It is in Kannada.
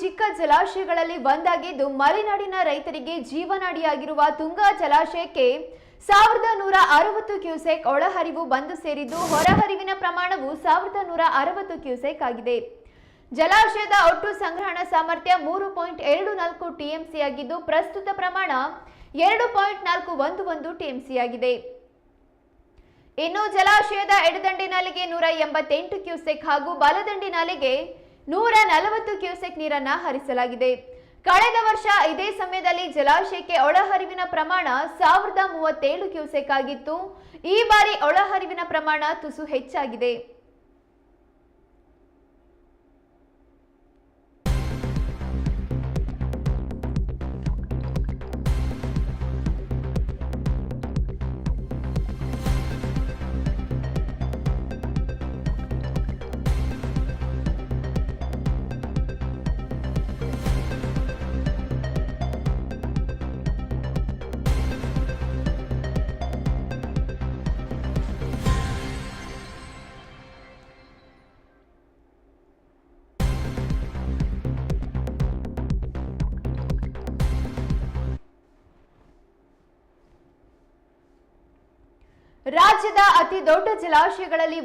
ಚಿಕ್ಕ ಜಲಾಶಯಗಳಲ್ಲಿ ಒಂದಾಗಿದ್ದು ಮಲೆನಾಡಿನ ರೈತರಿಗೆ ಜೀವನಾಡಿಯಾಗಿರುವ ತುಂಗಾ ಜಲಾಶಯಕ್ಕೆ ಸಾವಿರದ ನೂರ ಅರವತ್ತು ಕ್ಯೂಸೆಕ್ ಒಳಹರಿವು ಬಂದು ಸೇರಿದ್ದು ಹೊರಹರಿವಿನ ಪ್ರಮಾಣವು ಸಾವಿರದ ನೂರ ಅರವತ್ತು ಕ್ಯೂಸೆಕ್ ಆಗಿದೆ. ಜಲಾಶಯದ ಒಟ್ಟು ಸಂಗ್ರಹಣಾ ಸಾಮರ್ಥ್ಯ ಮೂರು ಪಾಯಿಂಟ್ ಎರಡು ನಾಲ್ಕು ಟಿಎಂಸಿ ಆಗಿದ್ದು ಪ್ರಸ್ತುತ ಪ್ರಮಾಣ ಎರಡು ಪಾಯಿಂಟ್ ನಾಲ್ಕು ಒಂದು ಒಂದು ಟಿಎಂಸಿ ಆಗಿದೆ. ಇನ್ನು ಜಲಾಶಯದ ಎಡದಂಡಿ ನೂರ ಎಂಬತ್ತೆಂಟು ಕ್ಯೂಸೆಕ್ ಹಾಗೂ ಬಲದಂಡಿ ನಾಲೆಗೆ ನೂರ ನಲವತ್ತು ಕ್ಯೂಸೆಕ್ ನೀರನ್ನ ಹರಿಸಲಾಗಿದೆ. ಕಳೆದ ವರ್ಷ ಇದೇ ಸಮಯದಲ್ಲಿ ಜಲಾಶಯಕ್ಕೆ ಒಳಹರಿವಿನ ಪ್ರಮಾಣ ಸಾವಿರದ ಮೂವತ್ತೇಳು ಕ್ಯೂಸೆಕ್ ಆಗಿತ್ತು. ಈ ಬಾರಿ ಒಳಹರಿವಿನ ಪ್ರಮಾಣ ತುಸು ಹೆಚ್ಚಾಗಿದೆ. ರಾಜ್ಯದ ಅತಿ ದೊಡ್ಡ ಜಲಾಶಯಗಳಲ್ಲಿ